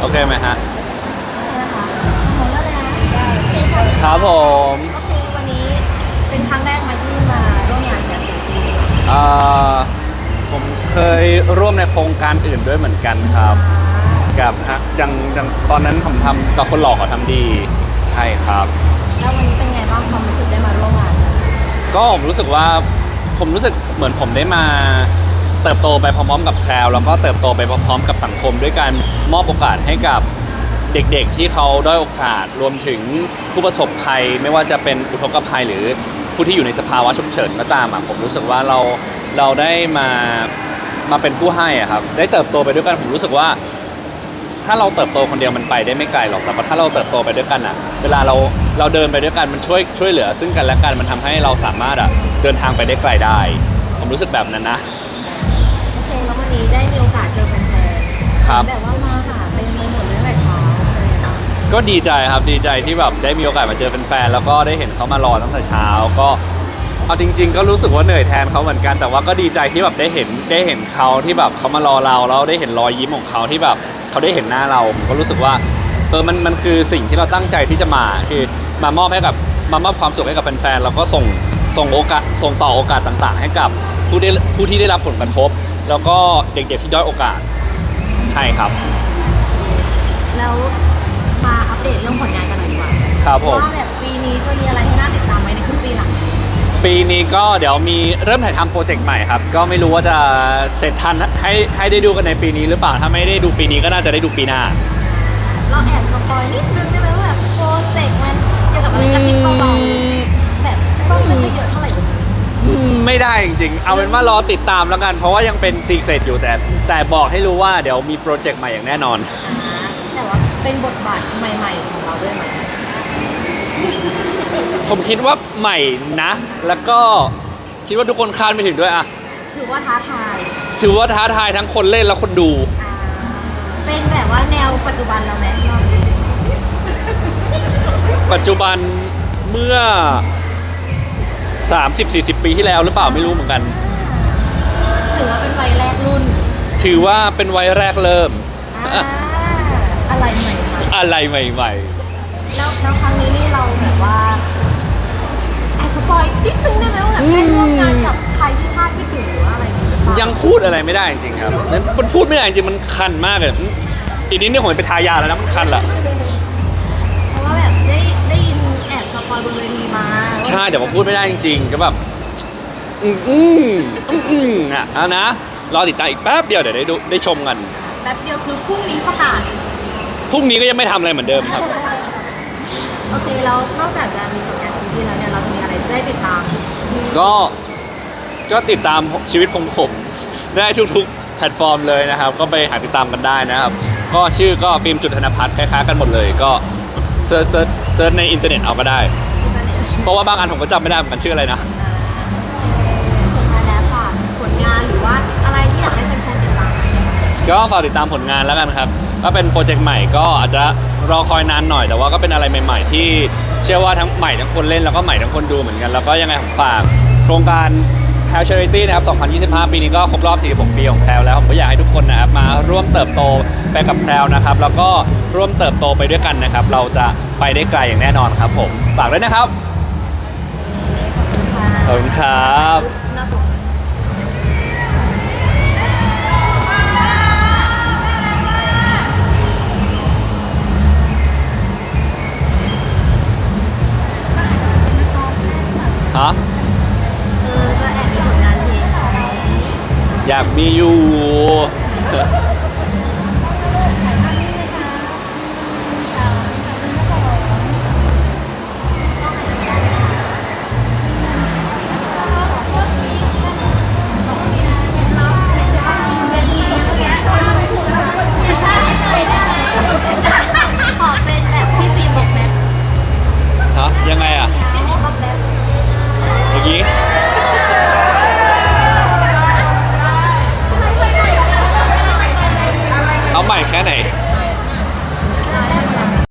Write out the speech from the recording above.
โอเคไหมฮะ นะคะของเราเลยนะโอเคใช่ครับผม ก็คือวันนี้เป็นครั้งแรกมาที่มาร่วมงานกับศิลปินเอ่อผมเคยร่วมในโครงการอื่นด้วยเหมือนกันครับ กับฮะอย่างอย่างตอนนั้นผมทำกับคนหลอกขอทำดี ใช่ครับ แล้ววันนี้เป็นไงบ้างความรู้สึกได้มาร่วมงานกับศิลปินก็ผมรู้สึกว่าผมรู้สึกเหมือนผมได้มา เติบโตไปพร้อมๆกับแพรวแล้วก็เติบโตไปพร้อมๆ กับสังคม ด้วยการมอบโอกาสให้กับเด็กๆ ที่เขาด้อยโอกาสรวมถึงผู้ประสบภัย ไม่ว่าจะเป็นอุทกภัยหรือผู้ที่อยู่ในสภาวะฉุกเฉินก็ตามอะผมรู้สึกว่าเราเราได้มามาเป็นผู้ให้อะครับได้เติบโตไปด้วยกันผมรู้สึกว่า ถ้าเราเติบโตคนเดียวมันไปได้ไม่ไกลหรอกแต่ถ้าเราเติบโตไปด้วยกันอะ เวลาเราเราเดินไปด้วยกันมันช่วยช่วยเหลือ ซึ่งกันและกันมันทำให้เราสามารถอะเดินทางไปได้ไกลได้ ผมรู้สึกแบบนั้นนะ โอเคแล้ววันนี้ได้มีโอกาสเจอแฟนๆ ครับแบบว่ามาหาเต็มไปหมดเลยตั้งแต่เช้าเลยนะก็ดีใจครับดีใจที่แบบได้มีโอกาสมาเจอแฟนๆแล้วก็ได้เห็นเขามารอตั้งแต่เช้าก็เอาจริง ๆ ก็รู้สึกว่าเหนื่อยแทนเขาเหมือนกัน แต่ว่าก็ดีใจที่แบบได้เห็นได้เห็นเขาที่แบบเขามารอเราแล้วได้เห็นรอยยิ้มของเขาที่แบบเขาได้เห็นหน้าเราผมก็รู้สึกว่าเออมันมันคือสิ่งที่เราตั้งใจที่จะมาคือมามอบให้กับมามอบความสุขให้กับแฟนๆแล้วก็ส่งส่งโอกาสส่งต่อโอกาสต่างๆ ให้กับผู้ได้ผู้ที่ได้รับผลกระทบ แล้วก็เด็กๆที่ด้อยโอกาส ใช่ครับ แล้วมาอัปเดตเรื่องผลงานกันหน่อยดีกว่าครับผม ว่าแบบปีนี้จะมีอะไรให้น่าติดตามไหมในครึ่งปีหลังปีนี้ก็เดี๋ยวมีเริ่มถ่ายทำโปรเจกต์ใหม่ครับ ก็ไม่รู้ว่าจะเสร็จทันให้ให้ได้ดูกันในปีนี้หรือเปล่า ถ้าไม่ได้ดูปีนี้ก็น่าจะได้ดูปีหน้า เราแอบสปอย ไม่ได้จริงๆ เอาเป็นว่ารอติดตามแล้วกัน เพราะว่ายังเป็นซีเครตอยู่แต่แต่บอกให้รู้ว่าเดี๋ยวมีโปรเจกต์ใหม่อย่างแน่นอนอ่าแต่ว่าเป็นบทบาทใหม่ ๆ ของเราด้วยไหมผมคิดว่าใหม่นะ แล้วก็คิดว่าทุกคนคาดไม่ถึงด้วยอะถือว่าท้าทายถือว่าท้าทายทั้งคนเล่นและคนดู อ่าเป็นแบบว่าแนวปัจจุบันเราไหมรอบนี้ปัจจุบันเมื่อ 30-40 ปีที่แล้วหรือเปล่าไม่รู้เหมือนกัน ถือว่าเป็นวัยแรกรุ่นถือว่าเป็นวัยแรกเริ่ม อ่าอะไรใหม่ๆอะไรใหม่แล้วแล้วครั้งนี้นี่เราแบบว่าแอบสปอยนิดนึงได้ไหมว่าแบบได้ร่วมงานกับใครที่คาดไม่ถึงหรือว่าอะไรอย่างเงี้ยๆยังพูดอะไรไม่ได้จริงๆครับมันมันพูดไม่ได้จริงๆมันคันมากเลยอีกนิดนี่ผมไปทายาแล้วนะมันคันละ ใช่แต่ผมพูดไม่ได้จริง ๆ ก็แบบอืมอืมอืมอืมอะเอานะรอติดตามอีกแป๊บเดียวเดี๋ยวได้ดูได้ชมกันแป๊บเดียวคือพรุ่งนี้ประกาศ พรุ่งนี้ก็ยังไม่ทำอะไรเหมือนเดิมครับ โอเคแล้วนอกจากจะมีผลงานซีรีส์แล้วเนี่ยเราจะมีอะไรได้ติดตามก็ก็ติดตามชีวิตของผมได้ทุกๆ แพลตฟอร์มเลยนะครับ ก็ไปหาติดตามกันได้นะครับ ก็ชื่อก็ฟิล์มจุดธนพัฒน์คล้ายๆกันหมดเลย ก็เซิร์ชเซิร์ชเซิร์ชในอินเทอร์เน็ตเอาก็ได้อิน เทอร์เน็ตเพราะว่าบางอันผมก็จำไม่ได้เหมือนกันชื่ออะไรนะ สุดท้ายแล้วค่ะผลงานหรือว่าอะไรที่อยากให้แฟนๆติดตามก็ฝากติดตามผลงานแล้วกันครับก็เป็นโปรเจกต์ใหม่ก็อาจจะรอคอยนานหน่อย แต่ว่าก็เป็นอะไรใหม่ ๆ ที่เชื่อว่าทั้งใหม่ทั้งคนเล่นแล้วก็ใหม่ทั้งคนดูเหมือนกัน แล้วก็ยังไงผมฝากโครงการ p a l Charity นะครับ 2025 ปีนี้ก็ครบรอบ 46 ปีของแพลวแล้ว ผมก็อยากให้ทุกคนนะครับมาร่วมเติบโตไปกับแพลวนะครับ แล้วก็ร่วมเติบโตไปด้วยกันนะครับ เราจะไปได้ไกลอย่างแน่นอนครับผม ฝากด้วยนะครับข อบคุณครับหน้าปกฮะเออจะแอบมีผลงานเพลงของเราอยากมีอยู่